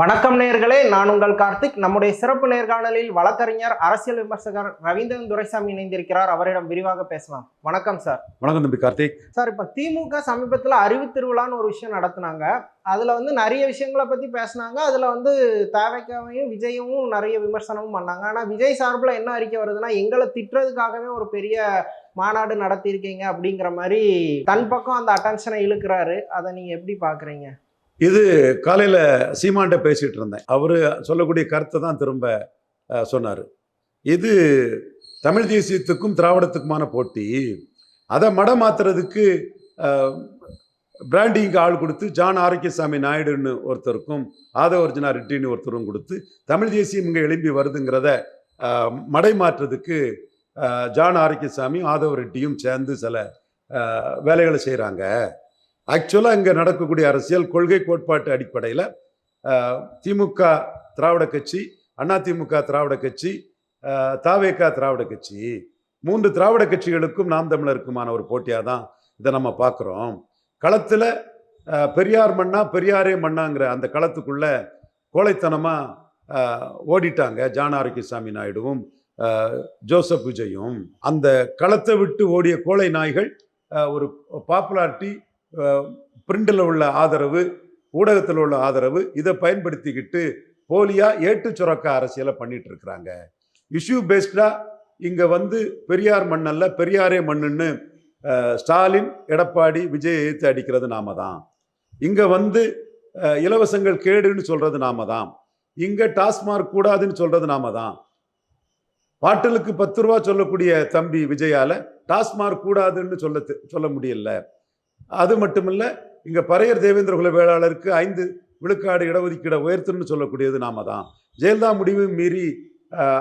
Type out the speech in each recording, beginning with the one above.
வணக்கம் நேர்களே நான் உங்கள் கார்த்திக். நம்முடைய சிறப்பு நேர்காணலில் வழக்கறிஞர் அரசியல் விமர்சகர் ரவீந்திரன் துரைசாமி இணைந்திருக்கிறார். அவரிடம் விரிவாக பேசலாம். வணக்கம் சார். வணக்கம் தம்பி கார்த்திக். சார் இப்போ திமுக சமீபத்தில் அறிவு திருவிழான்னு ஒரு விஷயம் நடத்துனாங்க. அதில் வந்து நிறைய விஷயங்களை பற்றி பேசுனாங்க. அதில் வந்து தாவைக்காவையும் விஜயமும் நிறைய விமர்சனமும் பண்ணாங்க. ஆனால் விஜய் சார்பில் என்ன அறிக்கை வருதுன்னா எங்களை திட்டுறதுக்காகவே ஒரு பெரிய மாநாடு நடத்தியிருக்கீங்க அப்படிங்கிற மாதிரி தன் பக்கம் அந்த அட்டென்ஷனை இழுக்கிறாரு. அதை நீங்கள் எப்படி பார்க்குறீங்க இது காலையில் சீமான்ட்ட பேசிகிட்டு இருந்தேன். அவர் சொல்லக்கூடிய கருத்தை தான் திரும்ப சொன்னார். இது தமிழ் தேசியத்துக்கும் திராவிடத்துக்குமான போட்டி. அதை மடமாத்துறதுக்கு பிராண்டிங்க்கு ஆள் கொடுத்து ஜான் ஆரோக்கியசாமி நாயுடுன்னு ஒருத்தருக்கும் ஆதவர்ஜனா ரெட்டின்னு ஒருத்தரும் கொடுத்து தமிழ் தேசியம் இங்கே எழும்பி வருதுங்கிறத மடை மாற்றுறதுக்கு ஜான் ஆரோக்கியசாமியும் ஆதவ ரெட்டியும் சேர்ந்து சில வேலைகளை செய்கிறாங்க ஆக்சுவலாக இங்கே நடக்கக்கூடிய அரசியல் கொள்கை கோட்பாட்டு அடிப்படையில் திமுக திராவிட கட்சி அண்ணா திமுக திராவிட கட்சி தாவேக்கா தாவேகா திராவிட கட்சி. மூன்று திராவிட கட்சிகளுக்கும் நாம் தமிழருக்குமான ஒரு போட்டியாக தான் இதை நம்ம பார்க்குறோம் களத்தில் பெரியார் மண்ணா பெரியாரே மண்ணாங்கிற அந்த களத்துக்குள்ள கோழைத்தனமாக ஓடிட்டாங்க ஜான் ஆரோக்கியசாமி நாயுடுவும் ஜோசப் விஜயும். அந்த களத்தை விட்டு ஓடிய கோழை நாய்கள் ஒரு பாப்புலாரிட்டி பிரிண்டில் உள்ள ஆதரவு ஊடகத்தில் உள்ள ஆதரவு இதை பயன்படுத்திக்கிட்டு போலியாக ஏட்டு சுரக்க அரசியலை பண்ணிட்டு இருக்கிறாங்க இஷ்யூ பேஸ்டாக இங்கே வந்து பெரியார் மண்ணல்ல பெரியாரே மண்ணுன்னு ஸ்டாலின் எடப்பாடி விஜய் எழுத்து அடிக்கிறது நாம தான். இங்கே வந்து இலவசங்கள் கேடுன்னு சொல்கிறது நாம தான். இங்கே டாஸ்மார்க் கூடாதுன்னு சொல்கிறது நாம தான். பாட்டிலுக்கு பத்து ரூபா சொல்லக்கூடிய தம்பி விஜயால டாஸ்மார்க் கூடாதுன்னு சொல்ல சொல்ல முடியல. அது மட்டுமில்ல இங்கே பறையர் தேவேந்திர குல வேளாளருக்கு ஐந்து விழுக்காடு இடஒதுக்கீடை உயர்த்துன்னு சொல்லக்கூடியது நாம தான். ஜெயலலிதா முடிவு மீறி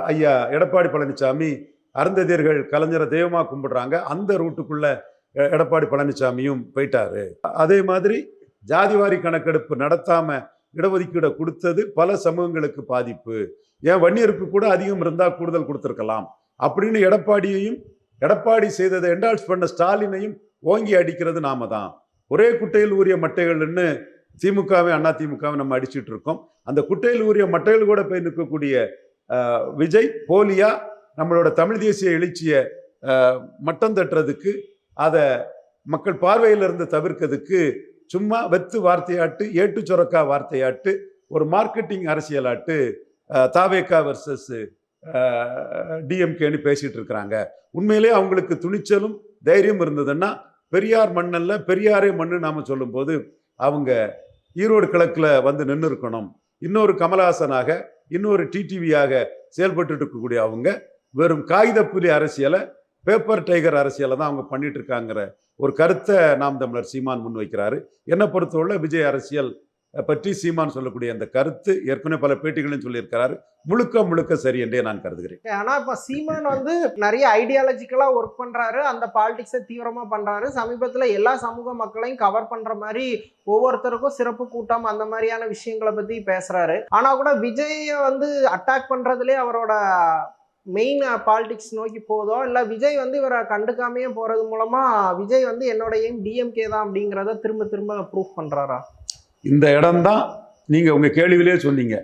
ஐயா எடப்பாடி பழனிசாமி அருந்ததியர்கள் கலைஞரை தெய்வமாக கும்பிடுறாங்க. அந்த ரூட்டுக்குள்ள எ- எடப்பாடி பழனிசாமியும் போயிட்டாரு. அதே மாதிரி ஜாதிவாரி கணக்கெடுப்பு நடத்தாம இடஒதுக்கீடை கொடுத்தது பல சமூகங்களுக்கு பாதிப்பு. ஏன் வன்னியருக்கு கூட அதிகம் இருந்தால் கூடுதல் கொடுத்துருக்கலாம். அப்படின்னு எடப்பாடியையும் எடப்பாடி செய்ததை என்டால்ஸ் பண்ண ஸ்டாலினையும் ஓங்கி அடிக்கிறது நாம தான். ஒரே குட்டையில் ஊறிய மட்டைகள்னு திமுகவை அண்ணா திமுகவை நம்ம அடிச்சுட்டு இருக்கோம். அந்த குட்டையில் ஊறிய மட்டைகள் கூட போய் நிற்கக்கூடிய விஜய் போலியா நம்மளோட தமிழ் தேசிய எழுச்சியை மட்டம் தட்டுறதுக்கு அதை மக்கள் பார்வையில் இருந்து தவிர்க்கிறதுக்கு சும்மா வெத்து வார்த்தையாட்டு ஏட்டு சுரக்கா வார்த்தையாட்டு ஒரு மார்க்கெட்டிங் அரசியலாட்டு தாவேக்கா தாவேகா வர்சஸ் டிஎம்கேன்னு பேசிட்டு இருக்கிறாங்க. உண்மையிலே அவங்களுக்கு துணிச்சலும் தைரியம் இருந்ததுன்னா பெரியார் மண்ணல்ல பெரியாரே மண்ணு நாம சொல்லும்போது அவங்க ஈரோடு கிழக்கில் வந்து நின்று இருக்கணும் இன்னொரு கமலஹாசனாக இன்னொரு டிடிவியாக செயல்பட்டு இருக்கக்கூடிய அவங்க வெறும் காகித புலி அரசியலை பேப்பர் டைகர் அரசியலை தான் அவங்க பண்ணிட்டு இருக்காங்கிற ஒரு கருத்தை நாம் தமிழர் சீமான் முன்வைக்கிறாரு. என்னை பொறுத்தவரை விஜய் அரசியல் பற்றி சீமான் சொல்லக்கூடிய அந்த கருத்து ஏற்கனவே பல பேட்டிகளையும் சொல்லியிருக்கிறாரு. முழுக்க முழுக்க சரி என்றே நான் கருதுகிறேன். ஆனா இப்ப சீமான் வந்து நிறைய ஐடியாலஜிக்கலா ஒர்க் பண்றாரு. அந்த பாலிடிக்ஸை தீவிரமா பண்றாரு. சமீபத்துல எல்லா சமூக மக்களையும் கவர் பண்ற மாதிரி ஒவ்வொருத்தருக்கும் சிறப்பு கூட்டம் அந்த மாதிரியான விஷயங்களை பத்தி பேசுறாரு. ஆனா கூட விஜய வந்து அட்டாக் பண்றதுலே அவரோட மெயின் பாலிடிக்ஸ் நோக்கி போதோ இல்லை விஜய் வந்து இவரை கண்டுக்காமையே போறது மூலமா விஜய் வந்து என்னோட எய்ம் டிஎம்கே தான் அப்படிங்கிறத திரும்ப திரும்ப ப்ரூஃப் பண்றாரா? இந்த இடம்தான் நீங்கள் உங்கள் கேள்வியிலே சொன்னீங்க.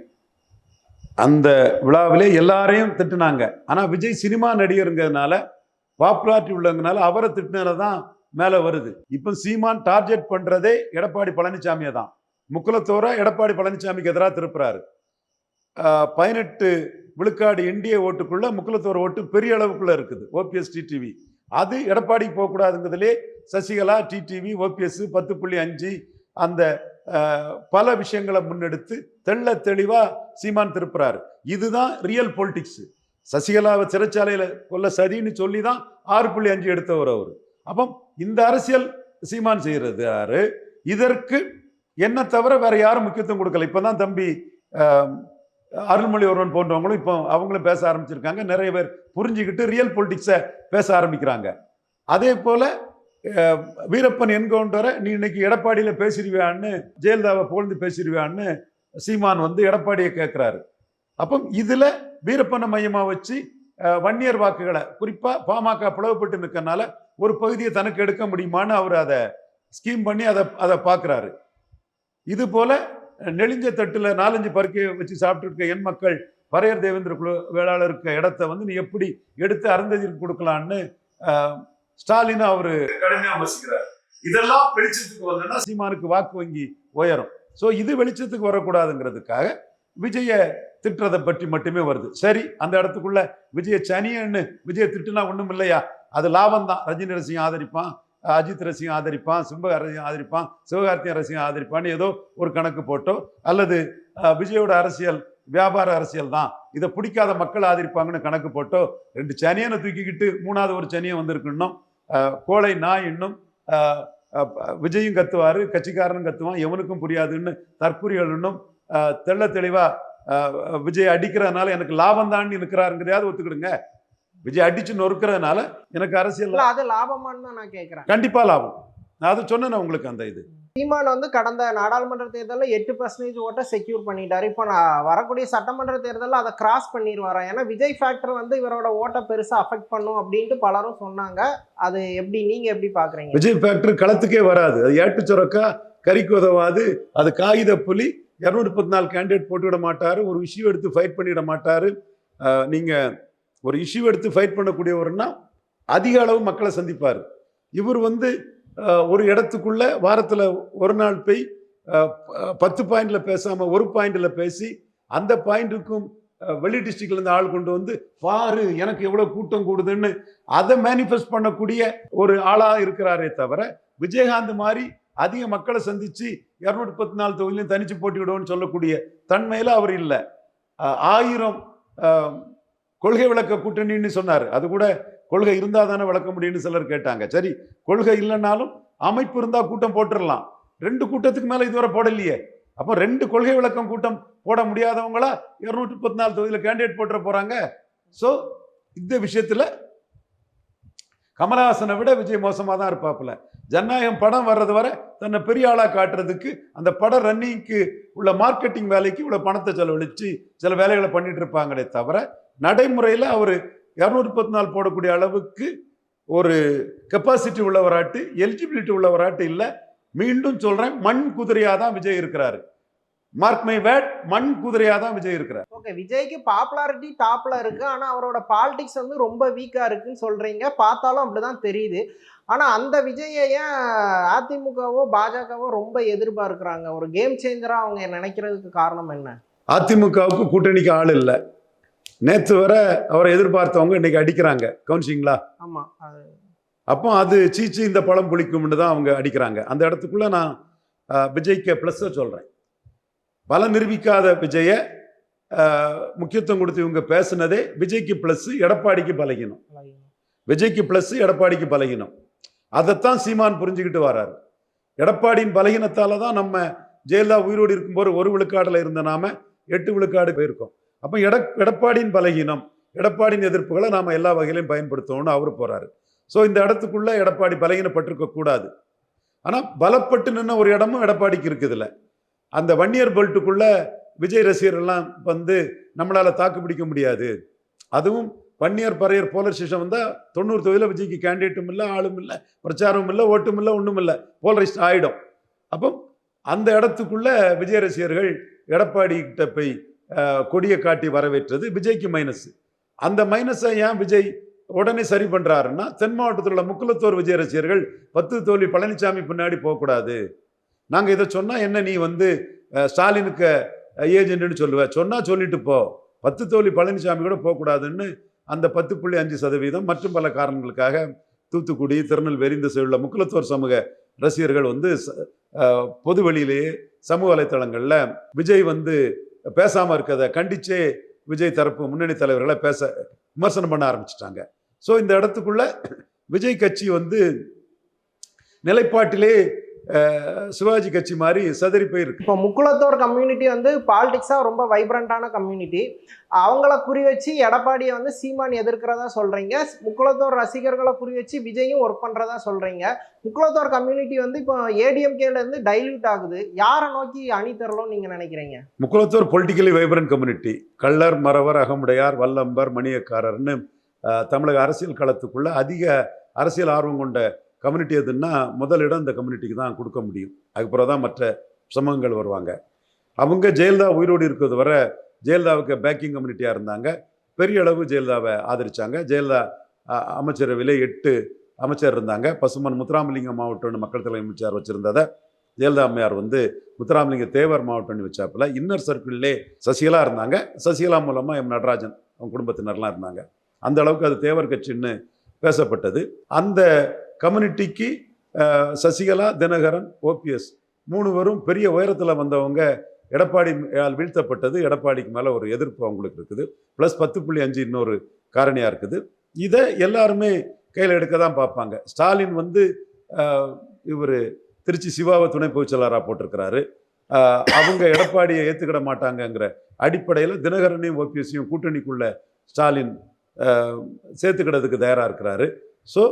அந்த விழாவிலே எல்லாரையும் திட்டுனாங்க. ஆனால் விஜய் சினிமா நடிகருங்கிறதுனால பாப்புலாரிட்டி உள்ளதுனால அவரை திட்டினது தான் மேலே வருது. இப்போ சீமான் டார்கெட் பண்ணுறதே எடப்பாடி பழனிசாமியை தான். முக்குலத்தோர எடப்பாடி பழனிசாமிக்கு எதிராக திருப்புறாரு. பதினெட்டு விழுக்காடு இந்திய ஓட்டுக்குள்ள முக்குலத்தோர ஓட்டு பெரிய அளவுக்குள்ளே இருக்குது ஓபிஎஸ் டிடிவி அது எடப்பாடிக்கு போகக்கூடாதுங்கிறதுலே சசிகலா டிடிவி ஓபிஎஸ் பத்து புள்ளி அஞ்சு அந்த பல விஷயங்களை முன்னெடுத்து தெள்ள தெளிவாக சீமான் திருப்புறாரு. இதுதான் ரியல் பொலிட்டிக்ஸ் சசிகலாவை சிறைச்சாலையில் கொல்ல சரின்னு சொல்லி தான் ஆறு புள்ளி அஞ்சு எடுத்தவர் அவர். அப்போ இந்த அரசியல் சீமான் செய்கிறது யாரு? இதற்கு என்ன தவிர வேற யாரும் முக்கியத்துவம் கொடுக்கல. இப்போ தான் தம்பி அருள்மொழி ஒருவன் போன்றவங்களும் இப்போ அவங்களும் பேச ஆரம்பிச்சிருக்காங்க. நிறைய பேர் புரிஞ்சுக்கிட்டு ரியல் பொலிட்டிக்ஸை பேச ஆரம்பிக்கிறாங்க. அதே போல் வீரப்பன் என்கவுண்டரை நீ இன்னைக்கு எடப்பாடியில் பேசிடுவியான்னு ஜெயலலிதாவை புகழ்ந்து பேசிடுவியான்னு சீமான் வந்து எடப்பாடியை கேட்குறாரு அப்போ இதில் வீரப்பனை மையமாக வச்சு வன்னியர் வாக்குகளை குறிப்பாக பாமக பிளவுபட்டு நிற்கனால ஒரு பகுதியை தனக்கு எடுக்க முடியுமான்னு அவர் அதை ஸ்கீம் பண்ணி அதை அதை பார்க்குறாரு இது போல் நெளிஞ்ச தட்டில் நாலஞ்சு பருக்கையை வச்சு சாப்பிட்டு இருக்க என் மக்கள் பரையர் தேவேந்திர குழு வேளாளர் இருக்க இடத்த வந்து நீ எப்படி எடுத்து அருந்ததிற்கு கொடுக்கலான்னு ஸ்டாலின் அவரு கடுமையா விமர்சிக்கிறார். இதெல்லாம் வெளிச்சத்துக்கு வந்ததுன்னா சீமானுக்கு வாக்கு வங்கி உயரும். ஸோ இது வெளிச்சத்துக்கு வரக்கூடாதுங்கிறதுக்காக விஜய திட்டுறதை பற்றி மட்டுமே வருது. சரி அந்த இடத்துக்குள்ள விஜய சனியன்னு விஜய திட்டுனா ஒண்ணும் இல்லையா? அது லாபம் தான் ரஜினி ரசிகம் ஆதரிப்பான் அஜித் ரசிகம் ஆதரிப்பான் சிம்ப ரசிகம் ஆதரிப்பான் சிவகார்த்திகேயன் ரசிகம் ஆதரிப்பான்னு ஏதோ ஒரு கணக்கு போட்டோ அல்லது விஜயோட அரசியல் வியாபார அரசியல் தான். இதை பிடிக்காத மக்கள் ஆதரிப்பாங்கன்னு கணக்கு போட்டோ ரெண்டு சனியனை தூக்கிக்கிட்டு மூணாவது ஒரு சனியன் வந்திருக்கணும் கோழை நாய் இன்னும் விஜயும் கத்துவாரு கட்சிக்காரனும் கத்துவான் எவனுக்கும் புரியாதுன்னு தற்குறிகள் இன்னும் தெள்ள தெளிவா அஹ், விஜய் அடிக்கிறதுனால எனக்கு லாபம் தான் இருக்கிறாருங்கிறதையாவது ஒத்துக்கிடுங்க. விஜய் அடிச்சு நொறுக்கிறதுனால எனக்கு அரசியல் அது லாபமான்னு தான் நான் கேக்குறேன். கண்டிப்பா லாபம். நான் அதை சொன்னேன் உங்களுக்கு அந்த இது. சீமான் வந்து கடந்த நாடாளுமன்ற தேர்தலில் எட்டு பர்சன்டேஜ் ஓட்டை செக்யூர் பண்ணிட்டாரு. இப்போ நான் வரக்கூடிய சட்டமன்ற தேர்தலில் அதை கிராஸ் பண்ணிடுவாரா ஏன்னா விஜய் ஃபேக்டர் வந்து இவரோட ஓட்டை பெருசாக அஃபெக்ட் பண்ணும் அப்படின்ட்டு பலரும் சொன்னாங்க. அது எப்படி நீங்கள் எப்படி பார்க்குறீங்க விஜய் ஃபேக்டர் களத்துக்கே வராது. அது ஏட்டு சுரக்கா கறிக்கு உதவாது. அது காகித புலி இரநூறு முப்பத்தி நாலு கேண்டிடேட் போட்டுவிட மாட்டார். ஒரு இஷ்யூ எடுத்து ஃபைட் பண்ணிட மாட்டார். நீங்கள் ஒரு இஷ்யூ எடுத்து ஃபைட் பண்ணக்கூடியவர்னா அதிக அளவு மக்களை சந்திப்பார். இவர் வந்து ஒரு இடத்துக்குள்ள வாரத்தில் ஒரு நாள் போய் பத்து பாயிண்டில் பேசாமல் ஒரு பாயிண்டில் பேசி அந்த பாயிண்ட்டுக்கும் வெளி டிஸ்ட்ரிக்ட்லேருந்து ஆள் கொண்டு வந்து பாரு எனக்கு எவ்வளோ கூட்டம் கூடுதுன்னு அதை மேனிஃபெஸ்ட் பண்ணக்கூடிய ஒரு ஆளாக இருக்கிறாரே தவிர விஜயகாந்த் மாதிரி அதிக மக்களை சந்தித்து இரநூத்தி பத்து நாலு தொகுதியிலையும் தனிச்சு போட்டிவிடுவோம்னு சொல்லக்கூடிய தன்மையில் அவர் இல்லை. ஆயிரம் கொள்கை விளக்க கூட்டணின்னு சொன்னார். அது கூட கொள்கை இருந்தால் தானே விளக்க முடியும்னு சிலர் கேட்டாங்க. சரி கொள்கை இல்லைன்னாலும் அமைப்பு இருந்தால் கூட்டம் போட்டுடலாம் ரெண்டு கூட்டத்துக்கு மேலே இதுவரை போடலையே. அப்போ ரெண்டு கொள்கை விளக்கம் கூட்டம் போட முடியாதவங்களா இருநூற்றி முப்பத்தி நாலு தொகுதியில் கேண்டிடேட் போட்டுற போகிறாங்க ஸோ இந்த விஷயத்தில் கமலஹாசனை விட விஜய் மோசமாக தான் இருப்பாப்புல. ஜனநாயகம் படம் வர்றது வரை தன்னை பெரிய ஆளாக காட்டுறதுக்கு அந்த படம் ரன்னிங்க்கு உள்ள மார்க்கெட்டிங் வேலைக்கு இவ்வளோ பணத்தை செலவழித்து சில வேலைகளை பண்ணிட்டு இருப்பாங்களே தவிர நடைமுறையில் அவர் இரநூத்தி முப்பத்தி நாலு போடக்கூடிய அளவுக்கு ஒரு கெப்பாசிட்டி உள்ளவராட்டு எலிஜிபிலிட்டி உள்ளவராட்டு இல்லை. மீண்டும் சொல்றேன் மண் குதிரையா தான் விஜய் இருக்கிறாரு. மார்க் மை வேட் மண் குதிரையா தான் விஜய் இருக்கிறார். ஓகே விஜய்க்கு பாப்புலாரிட்டி டாப்ல இருக்கு. ஆனா அவரோட பாலிடிக்ஸ் வந்து ரொம்ப வீக்கா இருக்குன்னு சொல்றீங்க. பார்த்தாலும் அப்படிதான் தெரியுது. ஆனா அந்த விஜயை ஏன் அதிமுகவோ பாஜகவோ ரொம்ப எதிர்பார்க்கறாங்க? ஒரு கேம் சேஞ்சரா அவங்க நினைக்கிறதுக்கு காரணம் என்ன? அதிமுகவுக்கு கூட்டணிக்கு ஆள் இல்லை. நேற்று வர அவரை எதிர்பார்த்தவங்க இன்னைக்கு அடிக்கிறாங்க. கவுன்சிலிங்களா ஆமா அது. அப்போ அது சீச்சி இந்த பழம் புளிக்கும்னு தான் அவங்க அடிக்கிறாங்க. அந்த இடத்துக்குள்ள நான் விஜய்க்கு ப்ளஸ்ஸை சொல்கிறேன் பலம் நிரூபிக்காத விஜய முக்கியத்துவம் கொடுத்து இவங்க பேசுனதே விஜய்க்கு ப்ளஸ் எடப்பாடிக்கு பலகீனம். விஜய்க்கு ப்ளஸ் எடப்பாடிக்கு பலகீனம். அதைத்தான் சீமான் புரிஞ்சுக்கிட்டு வராரு. எடப்பாடியின் பலகீனத்தால தான் நம்ம ஜெயலலிதா உயிரோடு இருக்கும்போது ஒரு விழுக்காடுல இருந்த நாம எட்டு விழுக்காடு போயிருக்கோம். அப்போ எட எடப்பாடியின் பலகீனம் எடப்பாடியின் எதிர்ப்புகளை நாம் எல்லா வகையிலையும் பயன்படுத்தணும்னு அவர் போகிறாரு ஸோ இந்த இடத்துக்குள்ளே எடப்பாடி பலகீனப்பட்டிருக்க கூடாது. ஆனால் பலப்பட்டு நின்ன ஒரு இடமும் எடப்பாடிக்கு இருக்குதுல்ல. அந்த வன்னியர் பெல்ட்டுக்குள்ள விஜய் ரசிகர்லாம் வந்து நம்மளால் தாக்கு பிடிக்க முடியாது. அதுவும் வன்னியர் பறையர் போலர் ஸ்டேஷன் வந்தால் தொண்ணூறு தொகுதியில் விஜய்க்கு கேண்டிடேட்டும் இல்லை ஆளும் இல்லை பிரச்சாரமும் இல்லை ஓட்டும் இல்லை ஒன்றும் இல்லை போலரைஸ்ட் ஆகிடும் அப்போ அந்த இடத்துக்குள்ளே விஜய் ரசிகர்கள் எடப்பாடி கிட்ட போய் கொடியை காட்டி வரவேற்றது. விஜய்க்கு மைனஸ் அந்த மைனஸை ஏன் விஜய் உடனே சரி பண்ணுறாருன்னா தென் மாவட்டத்தில் உள்ள முக்குலத்தோர் விஜய் ரசிகர்கள் பத்து தோழி பழனிசாமி பின்னாடி போகக்கூடாது. நாங்கள் இதை சொன்னால் என்ன நீ வந்து ஸ்டாலினுக்கு ஏஜென்ட்னு சொல்லுவ. சொன்னால் சொல்லிட்டு போ. பத்து தோழி பழனிசாமி கூட போகக்கூடாதுன்னு அந்த பத்து புள்ளி அஞ்சு சதவீதம் மற்றும் பல காரணங்களுக்காக தூத்துக்குடி திருநெல்வேலி இந்த சைடுள்ள முக்குலத்தோர் சமூக ரசிகர்கள் வந்து ச- பொது வெளியிலேயே சமூக வலைத்தளங்களில் விஜய் வந்து பேசாமல் இருக்கிறத கண்டிச்சே விஜய் தரப்பு முன்னணி தலைவர்களை பேச விமர்சனம் பண்ண ஆரம்பிச்சிட்டாங்க. ஸோ இந்த இடத்துக்குள்ள விஜய் கட்சி வந்து நிலைப்பாட்டிலே சிவாஜி கட்சி மாதிரி சதறி போயிருக்கு. இப்போ முக்குளத்தோர் கம்யூனிட்டி வந்து பாலிடிக்ஸாக ரொம்ப வைப்ரண்டான கம்யூனிட்டி அவங்கள குறி வச்சு எடப்பாடியை வந்து சீமான் எதிர்க்கிறதா சொல்றீங்க. முக்குளத்தோர் ரசிகர்களை குறி வச்சு விஜயும் ஒர்க் பண்றதா சொல்றீங்க. முக்குளத்தோர் கம்யூனிட்டி வந்து இப்போ ஏடிஎம்கேல இருந்து டைல்யூட் ஆகுது. யாரை நோக்கி அணி தரலும் நீங்க நினைக்கிறீங்க? Mukkulathor politically vibrant community Kallar Maravar Agamudaiyar Vallambar மணியக்காரர்னு தமிழக அரசியல் களத்துக்குள்ள அதிக அரசியல் ஆர்வம் கொண்ட கம்யூனிட்டி எதுன்னா முதலிடம் இந்த கம்யூனிட்டிக்கு தான் கொடுக்க முடியும். அதுக்கப்புறம் தான் மற்ற சமூகங்கள் வருவாங்க. அவங்க ஜெயலலிதா உயிரோடு இருக்கிறது வர ஜெயலலிதாவுக்கு பேக்கிங் கம்யூனிட்டியாக இருந்தாங்க. பெரிய அளவு ஜெயலலிதாவை ஆதரித்தாங்க ஜெயலலிதா அமைச்சர் விலை எட்டு அமைச்சர் இருந்தாங்க. பசுமன் முத்துராமலிங்கம் மாவட்டம்னு மக்கள் தலைமை அமைச்சர் வச்சுருந்ததை ஜெயலலிதா அம்மையார் வந்து முத்துராமலிங்க தேவர் மாவட்டம்னு வச்சாப்பில் இன்னர் சர்க்கிள்லே சசிகலா இருந்தாங்க. சசிகலா மூலமாக எம். நடராஜன் அவங்க குடும்பத்தினர்லாம் இருந்தாங்க. அந்த அளவுக்கு அது தேவர் கட்சின்னு பேசப்பட்டது. அந்த கம்யூனிட்டிக்கு சசிகலா தினகரன் ஓபிஎஸ் மூணு பேரும் பெரிய உயரத்தில் வந்தவங்க எடப்பாடி வீழ்த்தப்பட்டது. எடப்பாடிக்கு மேலே ஒரு எதிர்ப்பு அவங்களுக்கு இருக்குது. ப்ளஸ் பத்து புள்ளி அஞ்சு இன்னொரு காரணியாக இருக்குது. இதை எல்லாருமே கையில் எடுக்க தான் பார்ப்பாங்க. ஸ்டாலின் வந்து இவர் திருச்சி சிவாவை துணை பொதுச்செயலாளராக போட்டிருக்கிறாரு. அவங்க எடப்பாடியை ஏற்றுக்கிட மாட்டாங்கங்கிற அடிப்படையில் தினகரனையும் ஓபிஎஸ்ஸையும் கூட்டணிக்குள்ள ஸ்டாலின் ஆஹ் சேர்த்துக்கிடறதுக்கு தயாராக இருக்கிறாரு. ஸோ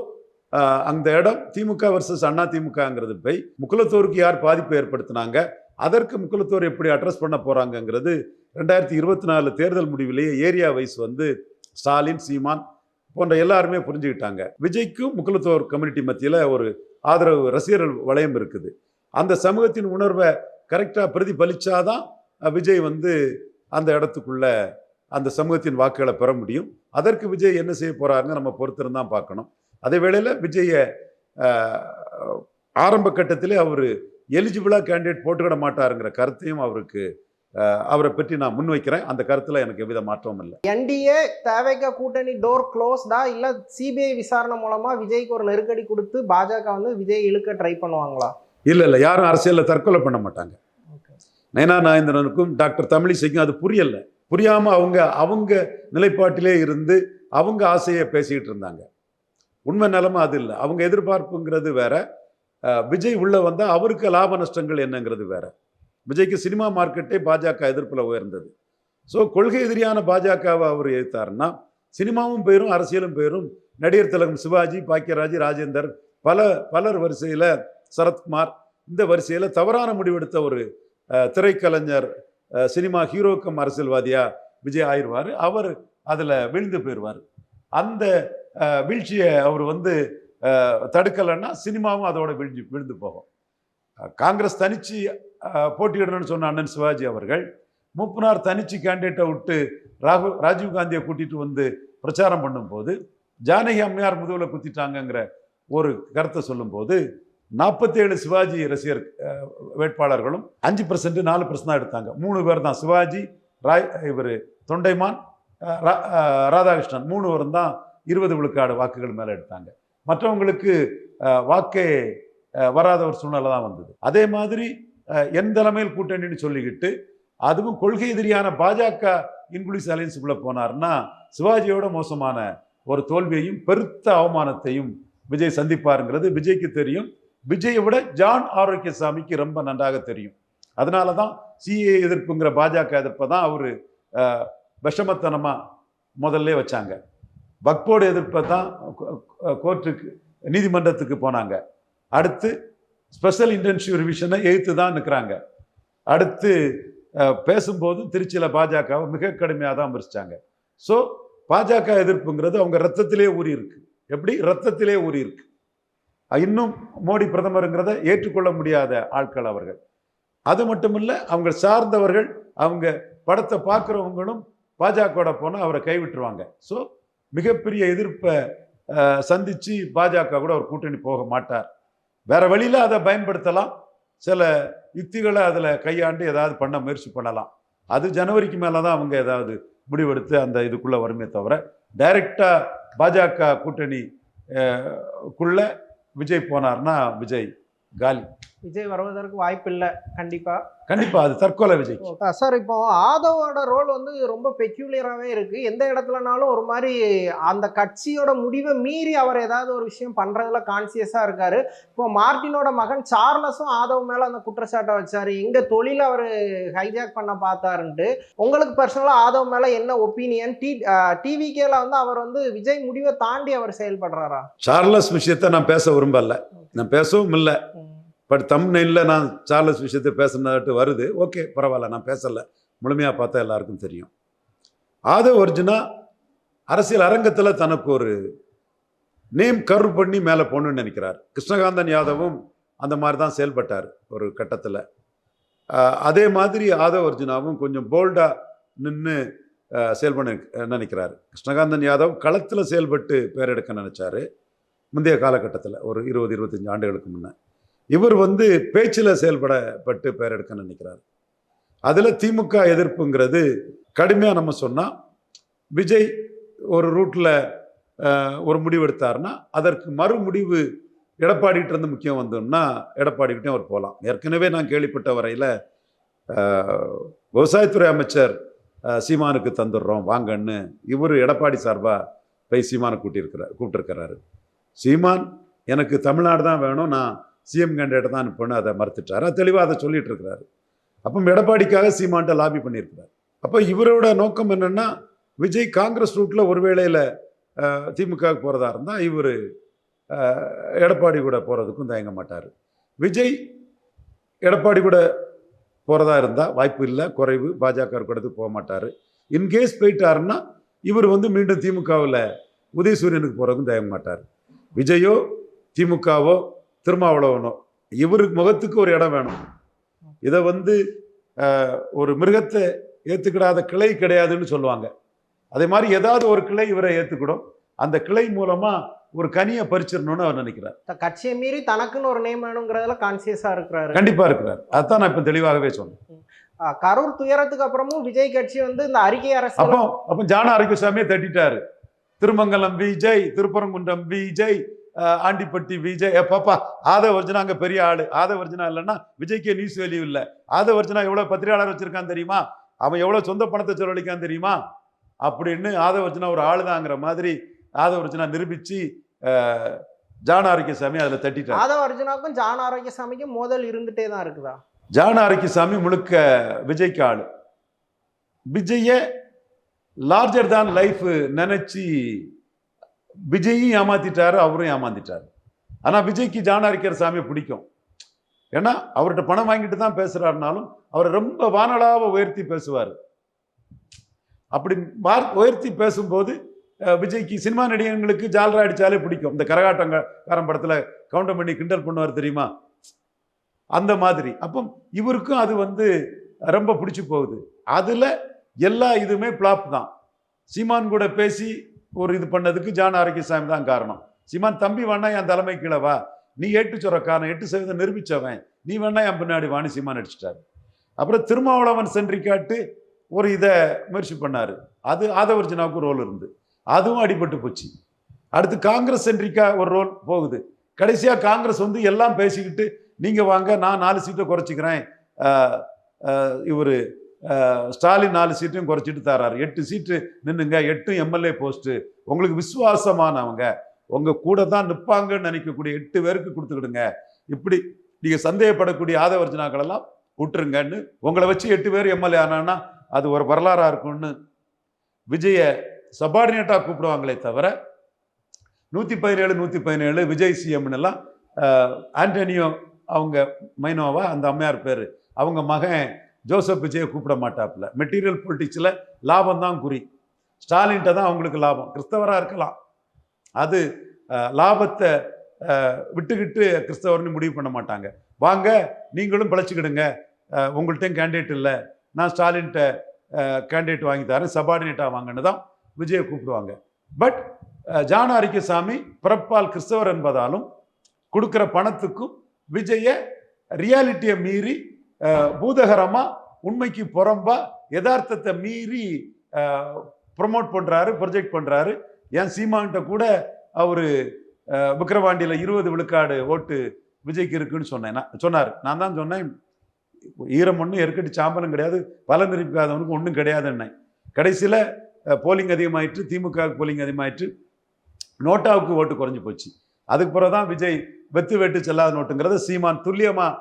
அந்த இடம் திமுக வர்சஸ் அண்ணா திமுகங்கிறது போய் முக்குலத்தோருக்கு யார் பாதிப்பு ஏற்படுத்தினாங்க? அதற்கு முக்குலத்தோர் எப்படி அட்ரஸ் பண்ண போகிறாங்கங்கிறது ரெண்டாயிரத்தி இருபத்தி நாலு தேர்தல் முடிவிலேயே ஏரியா வைஸ் வந்து ஸ்டாலின் சீமான் போன்ற எல்லாருமே புரிஞ்சுக்கிட்டாங்க. விஜய்க்கும் முக்குலத்தோர் கம்யூனிட்டி மத்தியில் ஒரு ஆதரவு ரசிகர்கள் வளையம் இருக்குது. அந்த சமூகத்தின் உணர்வை கரெக்டாக பிரதிபலிச்சாதான் விஜய் வந்து அந்த இடத்துக்குள்ள அந்த சமூகத்தின் வாக்குகளை பெற முடியும். அதற்கு விஜய் என்ன செய்ய போகிறாருங்க நம்ம பொறுத்திருந்தான் பார்க்கணும். அதே வேளையில் விஜயை ஆரம்ப கட்டத்திலே அவர் எலிஜிபிளாக கேண்டிடேட் போட்டுக்கிட மாட்டாருங்கிற கருத்தையும் அவருக்கு அவரை பற்றி நான் முன்வைக்கிறேன். அந்த கருத்தில் எனக்கு எவ்வித மாற்றமும் இல்லை. என்டிஏ தேவைக்க கூட்டணி டோர் க்ளோஸ்டா இல்ல சிபிஐ விசாரணை மூலமா விஜய்க்கு ஒரு நெருக்கடி கொடுத்து பாஜக வந்து விஜய் இழுக்க ட்ரை பண்ணுவாங்களா? இல்லை இல்லை. யாரும் அரசியலில் தற்கொலை பண்ண மாட்டாங்க. நயனா நாயந்திரனுக்கும் டாக்டர் தமிழிசைக்கும் அது புரியல. புரியாம அவங்க அவங்க நிலைப்பாட்டிலே இருந்து அவங்க ஆசையை பேசிக்கிட்டு இருந்தாங்க. உண்மை நிலமை அது இல்லை. அவங்க எதிர்பார்ப்புங்கிறது வேற. விஜய் உள்ளே வந்தால் அவருக்கு லாப நஷ்டங்கள் என்னங்கிறது வேற. விஜய்க்கு சினிமா மார்க்கெட்டே பாஜக எதிர்ப்பில் உயர்ந்தது. ஸோ கொள்கை எதிரியான பாஜகவை அவர் எதிர்த்தாருன்னா சினிமாவும் போயிரும் அரசியலும் போயிரும். நடிகர் திலகம் சிவாஜி பாக்கியராஜ் ராஜேந்தர் பல பலர் வரிசையில் சரத்குமார் இந்த வரிசையில் தவறான முடிவெடுத்த ஒரு திரைக்கலைஞர் சினிமா ஹீரோக்கம் அரசியல்வாதியாக விஜய் ஆயிடுவார் அவர் அதில் விழுந்து போயிடுவார் அந்த வீழ்ச்சியை அவர் வந்து தடுக்கலைன்னா சினிமாவும் அதோட விழுந்து விழுந்து போகும். காங்கிரஸ் தனிச்சு போட்டியிடணும்னு சொன்ன அண்ணன் சிவாஜி அவர்கள் மூப்பனார் தனிச்சு கேண்டிடேட்டை விட்டு ராகுல் ராஜீவ் காந்தியை கூட்டிகிட்டு வந்து பிரச்சாரம் பண்ணும்போது ஜானகி அம்மையார் முதுகில் குத்திட்டாங்கங்கிற ஒரு கருத்தை சொல்லும்போது நாற்பத்தேழு சிவாஜி ரசிகர் வேட்பாளர்களும் அஞ்சு பர்சன்ட் நாலு பர்சன்ட் தான் எடுத்தாங்க. மூணு பேர் தான் சிவாஜி ராய் இவர் தொண்டைமான் ராதாகிருஷ்ணன் மூணு வரும் தான் இருபது விழுக்காடு வாக்குகள் மேலே எடுத்தாங்க. மற்றவங்களுக்கு வாக்கே வராத ஒரு சூழ்நிலை தான் வந்தது. அதே மாதிரி அஹ், என் தலைமையில் கூட்டணின்னு சொல்லிக்கிட்டு அதுவும் கொள்கை எதிரியான பாஜக இன்குலிஸ் அலையன்ஸுக்குள்ளே போனார்னா சிவாஜியோட மோசமான ஒரு தோல்வியையும் பெருத்த அவமானத்தையும் விஜய் சந்திப்பாருங்கிறது விஜய்க்கு தெரியும். விஜயை விட ஜான் ஆரோக்கியசாமிக்கு ரொம்ப நன்றாக தெரியும். அதனால தான் சிஏ எதிர்ப்புங்கிற பாஜக எதிர்ப்பை தான் அவர் விஷமத்தனமாக முதல்ல வச்சாங்க. வக்போர்டு எதிர்ப்பை தான் கோர்ட்டுக்கு நீதிமன்றத்துக்கு போனாங்க. அடுத்து ஸ்பெஷல் இன்டென்சிவ் ரிவிஷனை எதிர்த்து தான் நிற்கிறாங்க. அடுத்து பேசும்போது பேசும்போதும் திருச்சியில் பாஜகவை மிக கடுமையாக தான் விமர்சித்தாங்க ஸோ பாஜக எதிர்ப்புங்கிறது அவங்க ரத்தத்திலே ஊறி இருக்கு. எப்படி? ரத்தத்திலே ஊறி இருக்கு. இன்னும் மோடி பிரதமருங்கிறத ஏற்றுக்கொள்ள முடியாத ஆட்கள் அவர்கள். அது மட்டும் இல்லை அவங்க சார்ந்தவர்கள் அவங்க படத்தை பார்க்குறவங்களும் பாஜகவோட போனால் அவரை கைவிட்டுருவாங்க. ஸோ மிகப்பெரிய எதிர்ப்பை சந்தித்து பாஜக கூட அவர் கூட்டணி போக மாட்டார். வேறு வழியில அதை பயன்படுத்தலாம். சில யுக்திகளை அதில் கையாண்டு ஏதாவது பண்ண முயற்சி பண்ணலாம். அது ஜனவரிக்கு மேலே தான் அவங்க ஏதாவது முடிவெடுத்து அந்த இதுக்குள்ளே வருமே தவிர டைரெக்டாக பாஜக கூட்டணி குள்ளே குள்ள விஜய் போனார்னா விஜய் காலி. விஜய் வருவதற்கு வாய்ப்பு இல்லை கண்டிப்பாக கண்டிப்பா அது தற்கொலை விஜய் சார் இப்போ ஆதவோட ரோல் வந்து ரொம்ப பெக்யூலியராகவே இருக்கு. எந்த இடத்துலனாலும் ஒரு மாதிரி அந்த கட்சியோட முடிவை மீறி அவர் ஏதாவது ஒரு விஷயம் பண்றதுல கான்சியஸா இருக்காரு. இப்போ மார்ட்டினோட மகன் சார்லஸும் ஆதவ் மேல அந்த குற்றச்சாட்டை வச்சாரு. எங்க தொழில அவர் ஹைஜாக் பண்ண பார்த்தாருன்ட்டு. உங்களுக்கு பர்சனலா ஆதவ் மேல என்ன ஒப்பீனியன் டி டிவிகேல வந்து அவர் வந்து விஜய் முடிவை தாண்டி அவர் செயல்படுறாரா? சார்லஸ் விஷயத்தை நான் பேச விரும்பல. நான் பேசவும் இல்லை. பட் தம்னையில் நான் சார்லஸ் விஷயத்தை பேசினதாட்டு வருது. ஓகே பரவாயில்ல நான் பேசலை. முழுமையாக பார்த்தா எல்லாருக்கும் தெரியும். ஆதவ் அர்ஜுனா அரசியல் அரங்கத்தில் தனக்கு ஒரு நேம் கர்வ் பண்ணி மேலே போகணுன்னு நினைக்கிறார். கிருஷ்ணகாந்தன் யாதவும் அந்த மாதிரி தான் செயல்பட்டார் ஒரு கட்டத்தில். அதே மாதிரி ஆதவ் அர்ஜுனாவும் கொஞ்சம் போல்டாக நின்று செயல்பட நினைக்கிறார். கிருஷ்ணகாந்தன் யாதவ் களத்தில் செயல்பட்டு பேர் எடுக்க முந்தைய காலகட்டத்தில் ஒரு இருபது இருபத்தஞ்சு ஆண்டுகளுக்கு முன்னே. இவர் வந்து பேச்சில் செயல்படப்பட்டு பெயர் எடுக்க நினைக்கிறார். அதில் திமுக எதிர்ப்புங்கிறது கடுமையாக நம்ம சொன்னால் விஜய் ஒரு ரூட்டில் ஒரு முடிவு அதற்கு மறு முடிவு எடப்பாடிகிட்ட இருந்து முக்கியம் வந்தோம்னா எடப்பாடிக்கிட்டே அவர் போகலாம் ஏற்கனவே நான் கேள்விப்பட்ட வரையில் விவசாயத்துறை அமைச்சர் சீமானுக்கு தந்துடுறோம் வாங்கன்னு இவர் எடப்பாடி சார்பாக போய் சீமானை கூட்டியிருக்கிறார் கூப்பிட்டுருக்கிறாரு. சீமான் எனக்கு தமிழ்நாடு தான் வேணும் நான் சிஎம் கேண்டிடேட் தான் அனுப்பணும் அதை மறுத்துட்டார். அது தெளிவாக அதை சொல்லிட்டு இருக்கிறாரு. அப்போ எடப்பாடிக்காக சீமான்ட்ட லாபி பண்ணியிருக்கிறார். அப்போ இவரோட நோக்கம் என்னென்னா விஜய் காங்கிரஸ் ரூட்டில் ஒரு வேளையில் திமுக போகிறதா இருந்தால் இவர் எடப்பாடி கூட போகிறதுக்கும் தயங்க மாட்டார். விஜய் எடப்பாடி கூட போகிறதா இருந்தால் வாய்ப்பு இல்லை குறைவு பாஜக கூடத்துக்கு போக மாட்டார். இன்கேஸ் போயிட்டாருன்னா இவர் வந்து மீண்டும் திமுகவில் உதயசூரியனுக்கு போகிறதுக்கும் தயங்க மாட்டார். விஜயோ திமுகவோ திருமாவளவனோ. இவர் முகத்துக்கு ஒரு இடம் வேணும். இதை வந்து ஒரு மிருகத்தை ஏற்றுக்கிடாத கிளை கிடையாதுன்னு சொல்லுவாங்க. அதே மாதிரி ஏதாவது ஒரு கிளை இவரை ஏற்றுக்கிடும் அந்த கிளை மூலமாக ஒரு கனியை பறிச்சிடணும்னு அவர் நினைக்கிறார். கட்சியை மீறி தனக்குன்னு ஒரு நேம் வேணுங்கிறதுல கான்சியஸா இருக்கிறாரு. கண்டிப்பாக இருக்கிறார். அதுதான் நான் இப்போ தெளிவாகவே சொன்னேன். கரூர் துயரத்துக்கு அப்புறமும் விஜய் கட்சி வந்து இந்த அறிக்கை அரசு அப்போ அப்போ ஜான ஆரோக்கியசாமியை தட்டிட்டாரு. திருமங்கலம் விஜய் திருப்பரங்குன்றம் விஜய் ஆண்டிப்பட்டி விஜய் பாப்பா ஆதவ அர்ஜுனா அங்கே பெரிய ஆளு. ஆதவ அர்ஜுனா இல்லைன்னா விஜய்க்கே நியூஸ் வேல்யூ இல்லை. ஆதவ அர்ஜுனா எவ்வளோ பத்திரிகையாளர் வச்சிருக்கான் தெரியுமா? அவன் எவ்வளோ சொந்த பணத்தை செலவழிக்கான் தெரியுமா? அப்படின்னு ஆதவ அர்ஜுனா ஒரு ஆளுதாங்கிற மாதிரி ஆதவ அர்ஜுனா நிரூபிச்சு அஹ், ஜான ஆரோக்கியசாமி அதில் தட்டிட்டார். ஆதவ அர்ஜுனாக்கும் ஜான் ஆரோக்கியசாமிக்கும் மோதல் இருந்துட்டே தான் இருக்குதா? ஜான ஆரோக்கியசாமி முழுக்க விஜய்க்கு ஆளு. விஜய லார்ஜர் தான் லைஃப் நினைச்சு விஜயும் ஏமாத்திட்டாரு அவரும் ஏமாத்திட்டாரு. ஆனா விஜய்க்கு ஜானாரிக்கர் சாமியை பிடிக்கும். ஏன்னா அவர்கிட்ட பணம் வாங்கிட்டு தான் பேசுறாருனாலும் அவர் ரொம்ப வானலாக உயர்த்தி பேசுவார். அப்படி வார் உயர்த்தி பேசும்போது விஜய்க்கு சினிமா நடிகர்களுக்கு ஜாலரா அடிச்சாலே பிடிக்கும். இந்த கரகாட்டங்காரன் படத்துல கவுண்டர் பண்ணி கிண்டல் பண்ணுவார் தெரியுமா? அந்த மாதிரி. அப்போ இவருக்கும் அது வந்து ரொம்ப பிடிச்சி போகுது. அதில் எல்லா இதுவுமே பிளாப் தான். சீமான் கூட பேசி ஒரு இது பண்ணதுக்கு ஜான் ஆரோக்கியசாமி தான் காரணம். சீமான் தம்பி வேணா என் தலைமை கீழே வா. நீ எட்டு சொரக்காரன் எட்டு சதவீதம் நிரூபிச்சவன். நீ வேணா என் பின்னாடி வாணி சீமான் அடிச்சிட்டாரு. அப்புறம் திருமாவளவன் சென்றிக்காட்டு ஒரு இதை முயற்சி பண்ணார். அது ஆதவர்ஜனாவுக்கு ரோல் இருந்து. அதுவும் அடிபட்டு போச்சு. அடுத்து காங்கிரஸ் சென்ட்ரிக்கா ஒரு ரோல் போகுது. கடைசியாக காங்கிரஸ் வந்து எல்லாம் பேசிக்கிட்டு நீங்கள் வாங்க நான் நாலு சீட்டை குறைச்சிக்கிறேன். இவர் ஸ்டாலின் நாலு சீட்டையும் குறைச்சிட்டு தராரு. எட்டு சீட்டு நின்னுங்க எட்டும் எம்எல்ஏ போஸ்ட்டு உங்களுக்கு விசுவாசமானவங்க. உங்கள் கூட தான் நிற்பாங்கன்னு நினைக்கக்கூடிய எட்டு பேருக்கு கொடுத்துக்கிடுங்க. இப்படி நீங்கள் சந்தேகப்படக்கூடிய ஆதவர்ஜனாக்களெல்லாம் விட்டுருங்கன்னு உங்களை வச்சு எட்டு பேர் எம்எல்ஏ ஆனான்னா அது ஒரு வரலாறாக இருக்கும்னு விஜய சபார்டினேட்டாக கூப்பிடுவாங்களே தவிர நூற்றி பதினேழு நூற்றி பதினேழு விஜய் சிஎம்னு எல்லாம் ஆண்டனியோ அவங்க மைனோவா அந்த அம்மையார் பேர். அவங்க மகன் ஜோசப் விஜயை கூப்பிட மாட்டாப்புல. மெட்டீரியல் பொலிட்டிக்ஸில் லாபம் தான் குறி. ஸ்டாலின்ட்ட தான் அவங்களுக்கு லாபம். கிறிஸ்தவராக இருக்கலாம். அது லாபத்தை விட்டுக்கிட்டு கிறிஸ்தவர்னு முடிவு பண்ண மாட்டாங்க. வாங்க நீங்களும் பிழைச்சிக்கிடுங்க. உங்கள்கிட்டையும் கேண்டிடேட் இல்லை. நான் ஸ்டாலின்கிட்ட கேண்டிடேட் வாங்கி தரேன். சபார்டினேட்டாக வாங்கன்னு தான் விஜயை கூப்பிடுவாங்க. பட் ஜான அரிக்கசாமி பிறப்பால் கிறிஸ்தவர் என்பதாலும் கொடுக்குற பணத்துக்கும் விஜயை ரியாலிட்டியை மீறி பூதகரமா உண்மைக்கு புறம்பா யதார்த்தத்தை மீறி ப்ரொமோட் பண்ணுறாரு ப்ரொஜெக்ட் பண்ணுறாரு என் சீமான்கிட்ட கூட அவர் விக்ரவாண்டியில் இருபது விழுக்காடு ஓட்டு விஜய்க்கு இருக்குன்னு சொன்னேன். நான் சொன்னார். நான் தான் சொன்னேன் ஈரம் ஒன்றும் எருக்கட்டு சாம்பலும் கிடையாது பலன் இருக்காதவனுக்கு ஒன்றும் கிடையாதுன்னேன். கடைசியில் போலிங் அதிகமாயிற்று திமுக போலிங் அதிகமாயிற்று. நோட்டாவுக்கு ஓட்டு குறைஞ்சி போச்சு. அதுக்கு பிறகு தான் விஜய் வெத்து வெட்டு செல்லாத நோட்டுங்கிறத சீமான் துல்லியமாக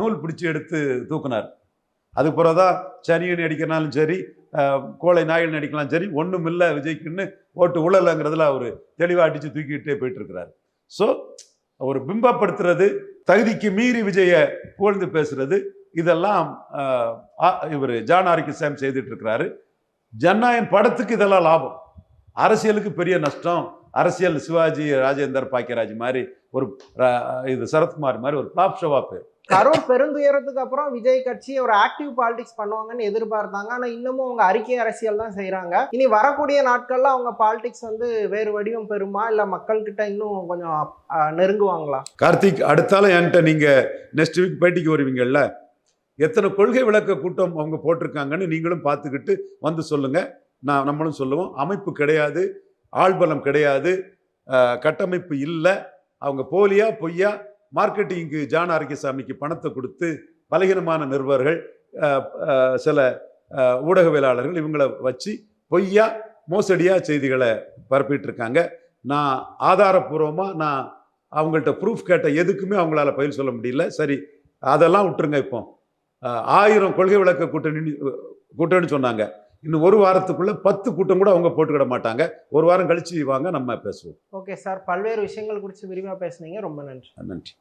நூல் பிடிச்சி எடுத்து தூக்குனார். அதுக்கு பிறகு தான் சனியன் அடிக்கிறனாலும் சரி கோழை நாயன் அடிக்கலாம் சரி ஒன்றும் இல்லை விஜய்க்குன்னு ஓட்டு உழலைங்கிறதுல அவர் தெளிவாக அடித்து தூக்கிக்கிட்டே போயிட்டுருக்கிறார். ஸோ ஒரு பிம்பப்படுத்துறது தகுதிக்கு மீறி விஜயை புகழ்ந்து பேசுறது இதெல்லாம் இவர் ஜான் சேம் செய்துட்டு இருக்கிறாரு ஜன்னாயன் படத்துக்கு இதெல்லாம் லாபம். அரசியலுக்கு பெரிய நஷ்டம். அரசியல் சிவாஜி ராஜேந்தர் பாக்கியராஜ் மாதிரி ஒரு இது சரத்குமார் மாதிரி ஒரு பிளாப் ஷோவா பேர். கரூர் பெருந்துயரத்துக்கு அப்புறம் விஜய் கட்சி ஒரு ஆக்டிவ் பாலிடிக்ஸ் பண்ணுவாங்கன்னு எதிர்பார்த்தாங்க. ஆனா இன்னமும் அவங்க அறிக்கை அரசியல் தான் செய்யறாங்க இனி வரக்கூடிய நாட்கள்ல அவங்க பாலிடிக்ஸ் வந்து வேறு வடிவம் பெறுமா? இல்ல மக்கள் கிட்ட இன்னும் கொஞ்சம் நெருங்குவாங்களா? கார்த்திக் அடுத்தாலும் என்கிட்ட நீங்கள் நெக்ஸ்ட் வீக் பேட்டிக்கு வருவீங்கல்ல? எத்தனை கொள்கை விளக்க கூட்டம் அவங்க போட்டிருக்காங்கன்னு நீங்களும் பார்த்துக்கிட்டு வந்து சொல்லுங்க. நான் நம்மளும் சொல்லுவோம். அமைப்பு கிடையாது ஆள்பலம் கிடையாது கட்டமைப்பு இல்லை. அவங்க போலியா பொய்யா மார்க்கெட்டிங்க்கு ஜான் ஆரோக்கியசாமிக்கு பணத்தை கொடுத்து பலகீனமான நிருபர்கள் சில ஊடகவியலாளர்கள் இவங்களை வச்சு பொய்யா மோசடியா செய்திகளை பரப்பிட்டு இருக்காங்க நான் ஆதாரப்பூர்வமாக நான் அவங்கள்ட்ட ப்ரூஃப் கேட்ட எதுக்குமே அவங்களால பதில் சொல்ல முடியல. சரி அதெல்லாம் விட்டுருங்க இப்போ. ஆயிரம் கொள்கை விளக்க கூட்டணி கூட்டம்னு சொன்னாங்க. இன்னும் ஒரு வாரத்துக்குள்ள பத்து கூட்டம் கூட அவங்க போட்டுக்கிட மாட்டாங்க. ஒரு வாரம் கழிச்சு வாங்க நம்ம பேசுவோம். Okay sir. பல்வேறு விஷயங்கள் குறித்து விரிவா பேசுனீங்க. ரொம்ப நன்றி. நன்றி.